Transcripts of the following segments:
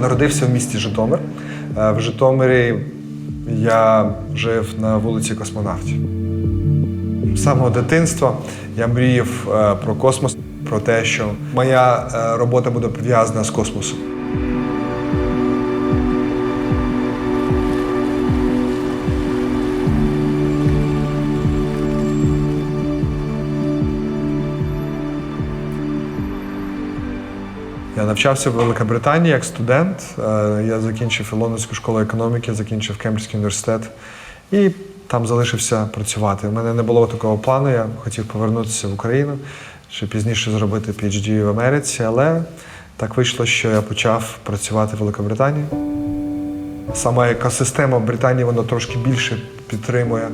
народився в місті Житомир. Е, В Житомирі я жив на вулиці Космонавтів. З самого дитинства я мріяв е, про космос, про те, що моя е, робота буде пов'язана з космосом. Я навчався в Великобританії як студент. Е, Я закінчив Лондонську школу економіки, закінчив Кембриджський університет і там залишився працювати. У мене не було такого плану. Я хотів повернутися в Україну, щоб пізніше зробити PhD в Америці, але так вийшло, що я почав працювати в Великобританії. Саме екосистема в Британії вона трошки більше підтримує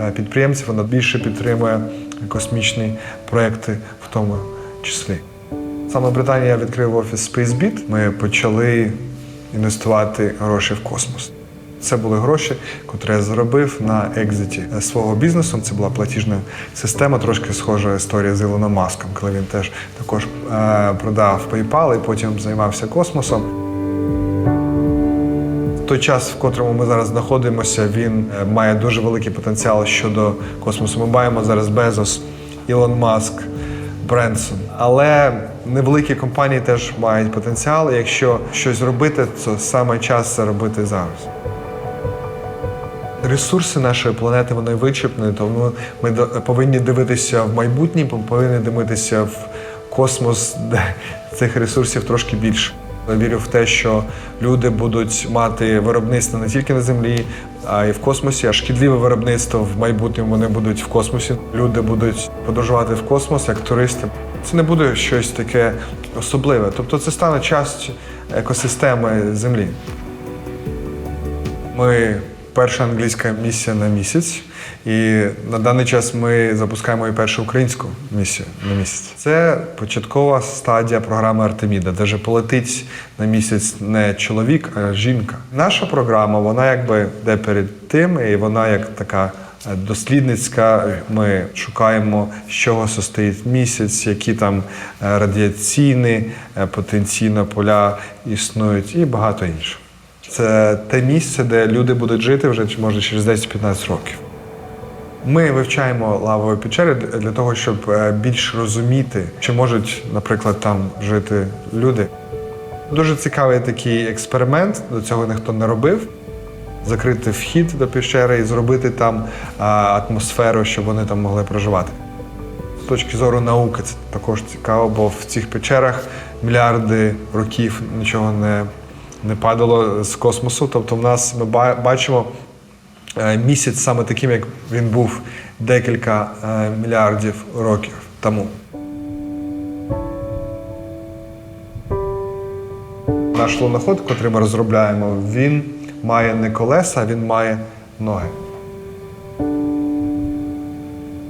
е, підприємців, вона більше підтримує космічні проекти в тому числі. Саме в Британії я відкрив офіс SpaceBit. Ми почали інвестувати гроші в космос. Це були гроші, котрі я заробив на екзиті свого бізнесу. Це була платіжна система, трошки схожа історія з Ілоном Маском, коли він теж також е, продав PayPal і потім займався космосом. Той час, в котрому ми зараз знаходимося, він е, має дуже великий потенціал щодо космосу. Ми маємо зараз Безос, Ілон Маск, Бренсон. Але невеликі компанії теж мають потенціал. Якщо щось робити, то саме час це робити зараз. Ресурси нашої планети вони вичерпні, тому ми повинні дивитися в майбутнє, повинні дивитися в космос, де цих ресурсів трошки більше. Я вірю в те, що люди будуть мати виробництво не тільки на землі, а й в космосі. А шкідливе виробництво в майбутньому вони будуть в космосі. Люди будуть подорожувати в космос як туристи. Це не буде щось таке особливе. Тобто це стане часть екосистеми Землі. Ми перша англійська місія на місяць, і на даний час ми запускаємо і першу українську місію на місяць. Це початкова стадія програми Артеміда, де вже полетить на місяць не чоловік, а жінка. Наша програма, вона якби йде перед тим, і вона як така. е, Дослідницька, ми шукаємо, з чого состоїть місяць, які там е, радіаційні е, потенційно поля існують, і багато іншого. Це те місце, де люди будуть жити вже може через 10-15 років. Ми вивчаємо лавові печери для того, щоб е, більш розуміти, чи можуть, наприклад, там жити люди. Дуже цікавий такий експеримент, до цього ніхто не робив. Закрити вхід до пещери і зробити там атмосферу, щоб вони там могли проживати. З точки зору науки це також цікаво, бо в цих печерах мільярди років нічого не, не падало з космосу. Тобто, в нас ми бачимо е, місяць саме таким, як він був декілька е, мільярдів років тому. Наш луноход, який ми розробляємо, він має не колеса, він має ноги.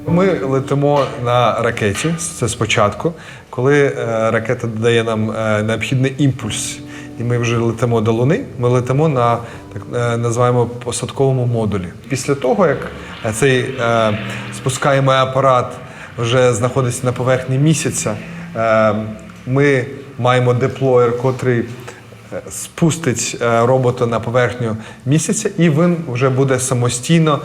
Ми летимо на ракеті, це спочатку, коли е, ракета дає нам необхідний імпульс, і ми вже летимо до Луни, ми летимо на так е, називаємо посадковому модулі. Після того, як е, цей е, спускаємий апарат вже знаходиться на поверхні місяця, е, ми маємо деплоєр, котрий е, спустить робота на поверхню місяця, і він вже буде самостійно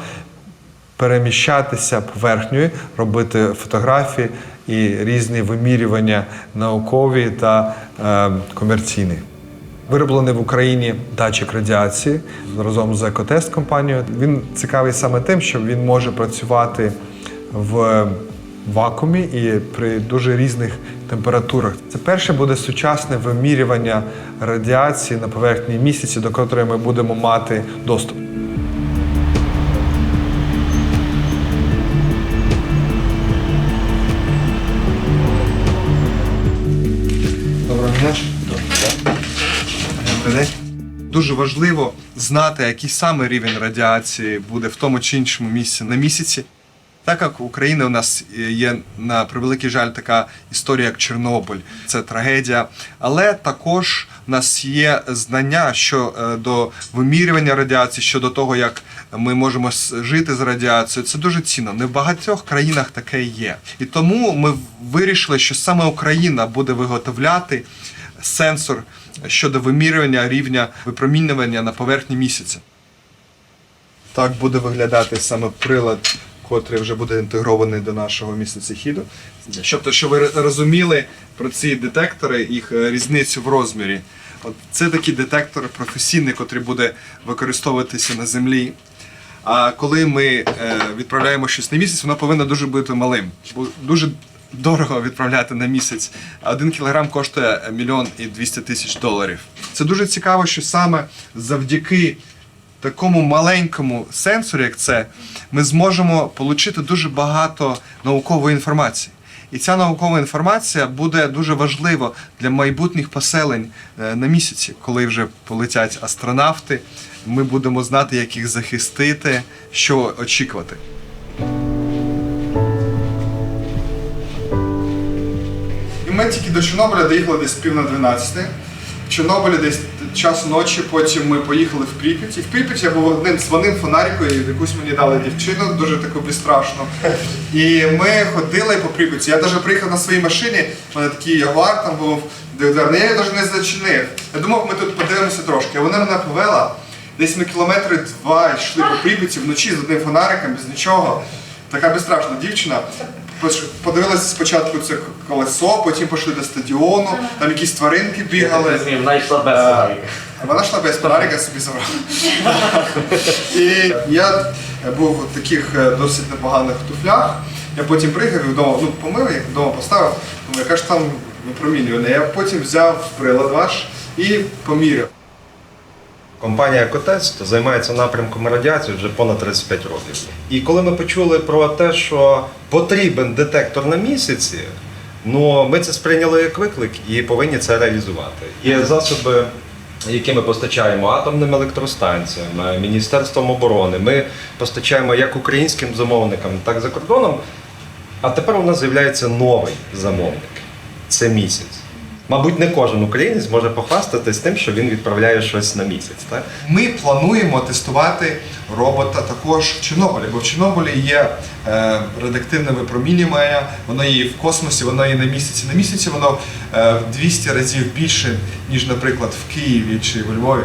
переміщатися поверхнею, робити фотографії і різні вимірювання наукові та е, комерційні. Вироблений в Україні датчик радіації разом з екотест компанією. Він цікавий саме тим, що він може працювати в вакуумі і при дуже різних температурах. Це перше буде сучасне вимірювання радіації на поверхні місяці, до котрої ми будемо мати доступ. Доброго дня. Добрий. Дуже важливо знати, який саме рівень радіації буде в тому чи іншому місці на місяці. Так як в Україні у нас є на превеликий жаль така історія, як Чорнобиль, це трагедія. Але також у нас є знання щодо вимірювання радіації, щодо того, як ми можемо жити з радіацією. Це дуже цінно. Не в багатьох країнах таке є. І тому ми вирішили, що саме Україна буде виготовляти сенсор щодо вимірювання рівня випромінювання на поверхні місяця. Так буде виглядати саме прилад, котрий вже буде інтегрований до нашого місяцехіду. Щоб, щоб ви розуміли про ці детектори, їх е, різницю в розмірі. От це такий детектор професійний, котрий буде використовуватися на землі. А коли ми е, відправляємо щось на місяць, воно повинно дуже бути малим. Дуже дорого відправляти на місяць. Один кілограм коштує мільйон і 200 тисяч доларів. Це дуже цікаво, що саме завдяки такому маленькому сенсорі, як це, ми зможемо отримати дуже багато наукової інформації. І ця наукова інформація буде дуже важлива для майбутніх поселень е, на місяці, коли вже полетять астронавти. Ми будемо знати, як їх захистити, що очікувати. Ми тільки до Чорнобиля доїхали десь пів на 12. В Чорнобилі десь час ночі, потім ми поїхали в Прип'ять. І в Прип'яті я був одним дзвонив фонарикою, якусь мені дали дівчину, дуже таку безстрашну. І ми ходили по Прип'яті. Я навіть приїхав на своїй машині, у мене такий ягуар там був дверний, я її навіть не зачинив. Я думав, ми тут подивимося трошки. А вона мене повела. Десь ми кілометри два йшли по Прип'яті вночі з одним фонариком, без нічого. Така безстрашна дівчина. Подивилися спочатку це колесо, потім пішли до стадіону, там якісь тваринки бігали. Вона йшла без Е, фонарика. Вона йшла без фонарика собі забрала. І я був в таких е, досить непоганих туфлях. Я потім приїхав і вдома ну, помив, їх вдома поставив. Думаю, яка ж там випромінювання. Я потім взяв прилад ваш і поміряв. Компанія Котець займається напрямком радіації вже понад 35 років. І коли ми почули про те, що потрібен детектор на місяці, ну ми це сприйняли як виклик і повинні це реалізувати. І засоби, які ми постачаємо атомним електростанціям, Міністерством оборони, ми постачаємо як українським замовникам, так і за кордоном. А тепер у нас з'являється новий замовник це місяць. Мабуть, не кожен українець може похвастатись тим, що він відправляє щось на місяць. Так? Ми плануємо тестувати робота також в Чорнобилі, бо в Чорнобилі є е, радіоактивне випромінювання, воно є в космосі, воно є на місяці. На місяці воно е, в 200 разів більше, ніж, наприклад, в Києві чи в Львові.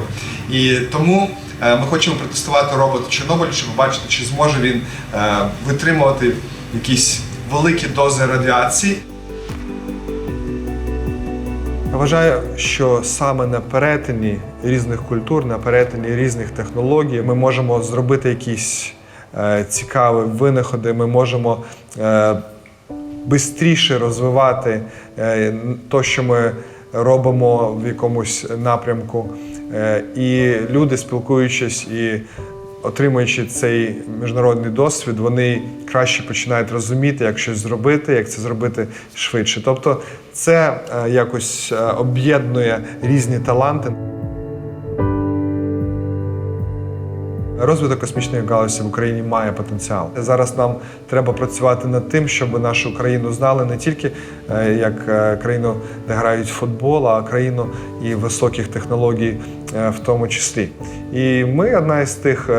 І тому е, ми хочемо протестувати робот в Чорнобилі, щоб побачити, чи зможе він е, витримувати якісь великі дози радіації. Вважаю, що саме на перетині різних культур, на перетині різних технологій ми можемо зробити якісь е, цікаві винаходи, ми можемо е, швидше розвивати е, то, що ми робимо в якомусь напрямку. Е, і люди, спілкуючись і отримуючи цей міжнародний досвід, вони краще починають розуміти, як щось зробити, як це зробити швидше. Тобто, це е, якось е, об'єднує різні таланти. Розвиток космічної галузі в Україні має потенціал. Зараз нам треба працювати над тим, щоб нашу країну знали не тільки е, як е, країну, де грають в футбол, а країну і високих технологій е, в тому числі. І ми одна із тих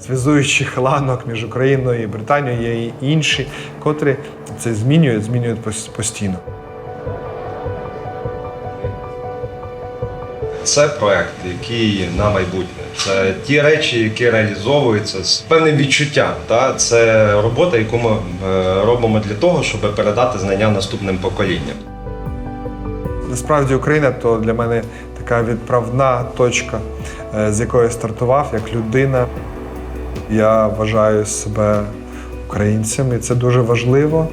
зв'язуючих ланок між Україною і Британією, є і інші, котрі це змінюють, змінюють постійно. Це проект, який на майбутнє. Це ті речі, які реалізовуються з певним відчуттям. Та? Це робота, яку ми е, робимо для того, щоб передати знання наступним поколінням. Насправді Україна то для мене така відправна точка, е, з якої стартував як людина. Я вважаю себе українцем, і це дуже важливо.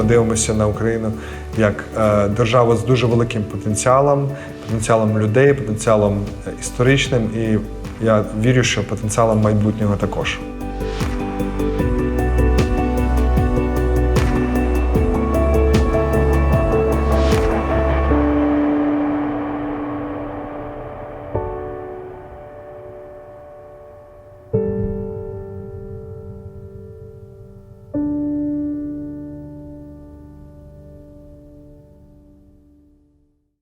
Ми дивимося на Україну як е, державу з дуже великим потенціалом, потенціалом людей, потенціалом е, історичним, і я вірю, що потенціалом майбутнього також.